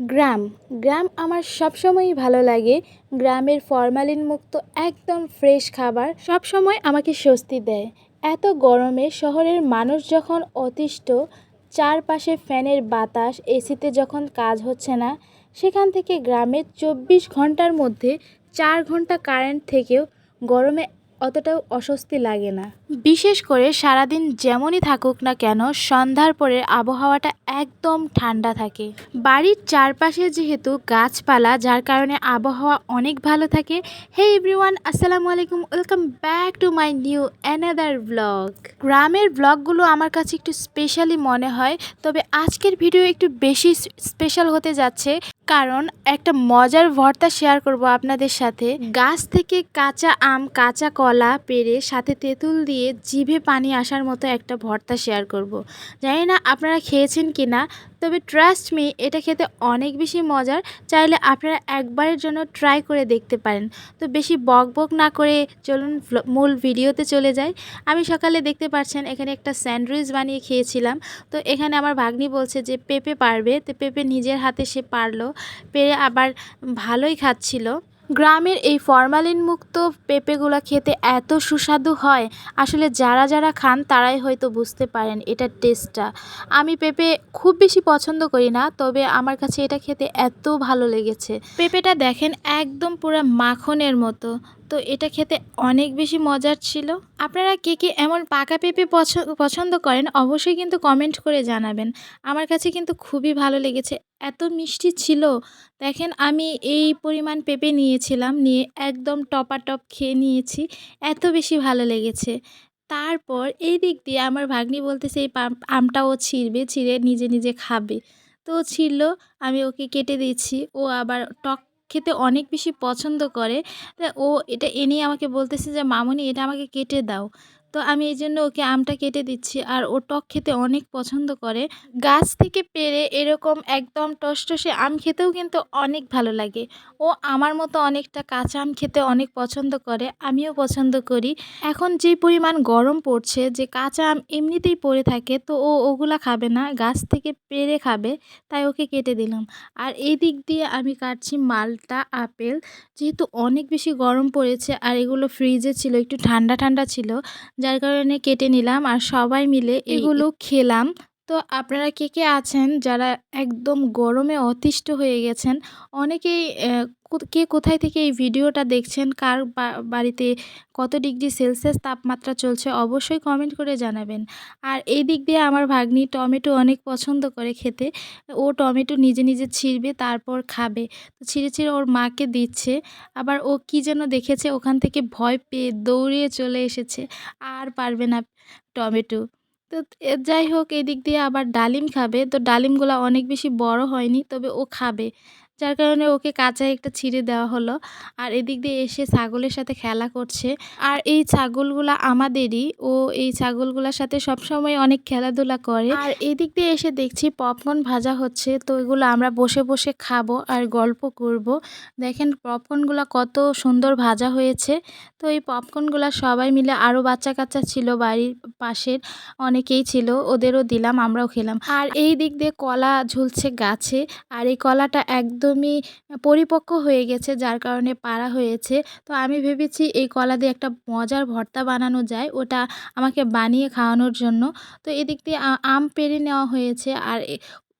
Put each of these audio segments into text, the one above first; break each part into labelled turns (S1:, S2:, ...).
S1: গ্রাম। গ্রাম আমার সবসময়ই ভালো লাগে। গ্রামের ফরমালিন মুক্ত একদম ফ্রেশ খাবার সবসময় আমাকে স্বস্তি দেয়। এত গরমে শহরের মানুষ যখন অতিষ্ঠ, চারপাশে ফ্যানের বাতাস, এসিতে যখন কাজ হচ্ছে না, সেখান থেকে গ্রামের চব্বিশ ঘণ্টার মধ্যে চার ঘণ্টা কারেন্ট থেকেও গরমে অতটাও অস্বস্তি লাগে না। বিশেষ করে সারাদিন যেমনই থাকুক না কেন, সন্ধ্যার পরে আবহাওয়াটা একদম ঠান্ডা থাকে। বাড়ির চারপাশে যেহেতু গাছপালা, যার কারণে আবহাওয়া অনেক ভালো থাকে। হে এভরিওয়ান আসসালামু আলাইকুম। Welcome back to my new another blog গ্রামের ব্লগগুলো আমার কাছে একটু স্পেশালি মনে হয়, তবে আজকের ভিডিও একটু বেশি স্পেশাল হতে যাচ্ছে। কারণ একটা মজার ভর্তা শেয়ার করব আপনাদের সাথে গাছ থেকে কাঁচা আম, কাঁচা কলা পেরে সাথে তেঁতুল দিয়ে জিভে পানি আসার মতো একটা ভর্তা শেয়ার করব। জানি না আপনারা খেয়েছেন কি না তবে ট্রাস্ট মি এটা খেতে অনেক বেশি মজার। চাইলে আপনারা একবারের জন্য ট্রাই করে দেখতে পারেন। তো বেশি বক বক না করে চলুন মূল ভিডিওতে চলে যাই। আমি সকালে দেখতে পাচ্ছেন এখানে একটা স্যান্ডউইচ বানিয়ে খেয়েছিলাম। তো এখানে আমার ভাগ্নি বলছে যে, পেঁপে পারবে। তো পেঁপে নিজের হাতে সে পারল। পেরে আবার ভালোই খাচ্ছিল। গ্রামের এই ফরমালিনমুক্ত পেঁপেগুলো খেতে এত সুস্বাদু হয়, আসলে যারা যারা খান তারাই হয়তো বুঝতে পারেন এটার টেস্টটা আমি পেঁপে খুব বেশি পছন্দ করি না, তবে আমার কাছে এটা খেতে এত ভালো লেগেছে। পেঁপেটা দেখেন একদম পুরো মাখনের মতো। তো এটা খেতে অনেক বেশি মজার ছিল। আপনারা কে কে এমন পাকা পেঁপে পছ- পছন্দ করেন অবশ্যই কিন্তু কমেন্ট করে জানাবেন। আমার কাছে কিন্তু খুবই ভালো লেগেছে, এত মিষ্টি ছিল। দেখেন আমি এই পরিমাণ পেঁপে নিয়েছিলাম, নিয়ে একদম টপাটপ খেয়ে নিয়েছি, এত বেশি ভালো লেগেছে। তারপর এই দিক দিয়ে আমার ভাগ্নি বলতেছে, এই আমটা ও ছিঁড়বে, ছিঁড়ে নিজে নিজে খাবে। তো ছিঁড়লো, আমি ওকে কেটে দিয়েছি, ও আবার টক খেতে অনেক বেশি পছন্দ করে। তা ও এটা এনেই আমাকে বলতেছে যে, মামুনি, এটা আমাকে কেটে দাও। তো আমি এই জন্য ওকে আমটা কেটে দিচ্ছি আর ও টক খেতে অনেক পছন্দ করে। গাছ থেকে পেরে এরকম একদম টসটসে আম খেতেও কিন্তু অনেক ভালো লাগে। ও আমার মতো অনেকটা কাঁচা আম খেতে অনেক পছন্দ করে, আমিও পছন্দ করি। এখন যে পরিমাণ গরম পড়ছে, যে কাঁচা আম এমনিতেই পড়ে থাকে, তো ও ওগুলা খাবে না, গাছ থেকে পেরে খাবে, তাই ওকে কেটে দিলাম। আর এই দিক দিয়ে আমি কাটছি মালটা, আপেল। যেহেতু অনেক বেশি গরম পড়েছে, আর এগুলো ফ্রিজে ছিল, একটু ঠান্ডা ঠান্ডা ছিল যার কারণে কেটে নিলাম আর সবাই মিলে এগুলো খেলাম। তো আপনারা কে কে আছেন? যারা একদম গরমে অতিষ্ঠ হয়ে গেছেন, অনেকেই কে কোথায় থেকে এই ভিডিওটা দেখছেন, কার বাড়িতে কত ডিগ্রি সেলসিয়াস তাপমাত্রা চলছে অবশ্যই কমেন্ট করে জানাবেন। আর এই দিক দিয়ে আমার ভাগ্নি টমেটো অনেক পছন্দ করে খেতে। ও টমেটো নিজে নিজে ছিঁড়বে, তারপর খাবে। তো ছিঁড়ে ছিঁড়ে ওর মাকে দিচ্ছে। আবার ও কি যেন দেখেছে, ওখান থেকে ভয় পেয়ে দৌড়িয়ে চলে এসেছে। আর পারবে না টমেটো। তো যাই হোক এদিক দিয়ে আবার ডালিম খাবে। তো ডালিমগুলো অনেক বেশি বড় হয়নি, তবে ও খাবে। যার কারণে ওকে কাঁচায় একটা ছিঁড়ে দেওয়া হলো। আর এদিক দিয়ে এসে ছাগলের সাথে খেলা করছে। আর এই ছাগলগুলা আমাদেরই। ও এই ছাগলগুলোর সাথে সবসময় অনেক খেলাধুলা করে। আর এদিক দিয়ে এসে দেখছি পপকর্ন ভাজা হচ্ছে। তো এগুলো আমরা বসে বসে খাব আর গল্প করব। দেখেন পপকর্নগুলো কত সুন্দর ভাজা হয়েছে। তো এই পপকর্নগুলো সবাই মিলে আরও বাচ্চা কাচ্চা ছিল বাড়ির পাশের অনেকেই ছিল, ওদেরও দিলাম, আমরাও খেলাম। আর এই দিক দিয়ে কলা ঝুলছে গাছে, আর এই কলাটা একদমই পরিপক্ক হয়ে গেছে, যার কারণে পাড়া হয়েছে। তো আমি ভেবেছি এই কলা দিয়ে একটা মজার ভর্তা বানানো যায়, ওটা আমাকে বানিয়ে খাওয়ানোর জন্য। তো এদিক দিয়ে আম পেরে নেওয়া হয়েছে, আর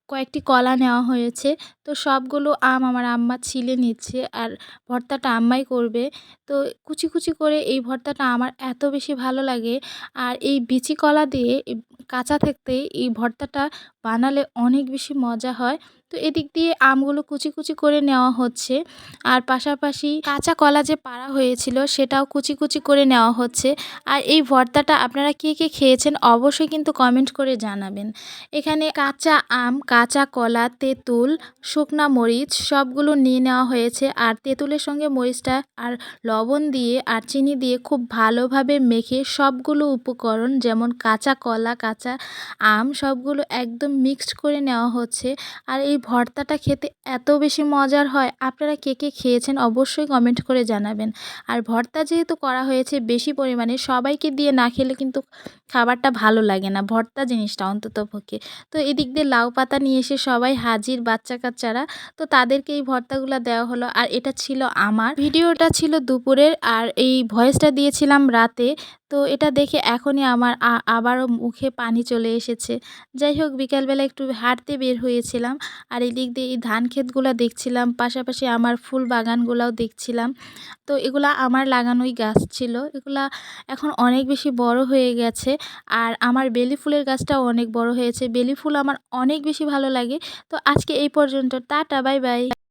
S1: কয়েকটি কলা নেওয়া হয়েছে। তো সবগুলো আম আমার আম্মা ছিলে নিচ্ছে আর ভর্তাটা আম্মাই করবে। তো কুচি কুচি করে এই ভর্তাটা আমার এত বেশি ভালো লাগে। আর এই বিচি কলা দিয়ে কাঁচা থাকতেই এই ভর্তাটা বানালে অনেক বেশি মজা হয়। তো এদিক দিয়ে আমগুলো কুচি কুচি করে নেওয়া হচ্ছে। আর পাশাপাশি কাঁচা কলা যে পাড়া হয়েছিল, সেটাও কুচি কুচি করে নেওয়া হচ্ছে। আর এই ভর্তাটা আপনারা কে কে খেয়েছেন অবশ্যই কিন্তু কমেন্ট করে জানাবেন। এখানে কাঁচা আম, কাঁচা কলা, তেঁতুল, শুকনা মরিচ সবগুলো নিয়ে নেওয়া হয়েছে। আর তেঁতুলের সঙ্গে মরিচটা আর লবণ দিয়ে আর চিনি দিয়ে খুব ভালোভাবে মেখে সবগুলো উপকরণ যেমন কাঁচা কলা, কাঁচা আম সবগুলো একদম মিক্সড করে নেওয়া হচ্ছে। আর এই ভর্তাটা খেতে এত বেশি মজার হয়, আপনারা কে কে খেয়েছেন অবশ্যই কমেন্ট করে জানাবেন। আর ভর্তা যেহেতু করা হয়েছে বেশি পরিমাণে, সবাইকে দিয়ে না খেলে কিন্তু খাবারটা ভালো লাগে না, ভর্তা জিনিসটা অন্ততপক্ষে তো এদিক দিয়ে লাউ পাতা নিয়ে এসে সবাই হাজির বাচ্চা কাচ্চারা, তো তাদেরকে এই ভর্তাগুলো দেওয়া হলো। আর এটা ছিল আমার। ভিডিওটা ছিল দুপুরের, আর এই ভয়েসটা দিয়েছিলাম রাতে তো এটা দেখে এখনই আমার আবারও মুখে পানি চলে এসেছে। যাই হোক, বিকালবেলা একটু হাঁটতে বের হয়েছিলাম আর এদিক দিয়ে এই ধান ক্ষেতগুলো দেখছিলাম, পাশাপাশি আমার ফুল বাগানগুলোও দেখছিলাম। তো এগুলা আমার লাগানোই গাছ ছিল। এগুলা এখন অনেক বেশি বড় হয়ে গেছে আর আমার বেলি ফুলের গাছটাও অনেক বড় হয়েছে। বেলি ফুল আমার অনেক বেশি ভালো লাগে। তো আজকে এই পর্যন্ত, টাটা, বাই বাই।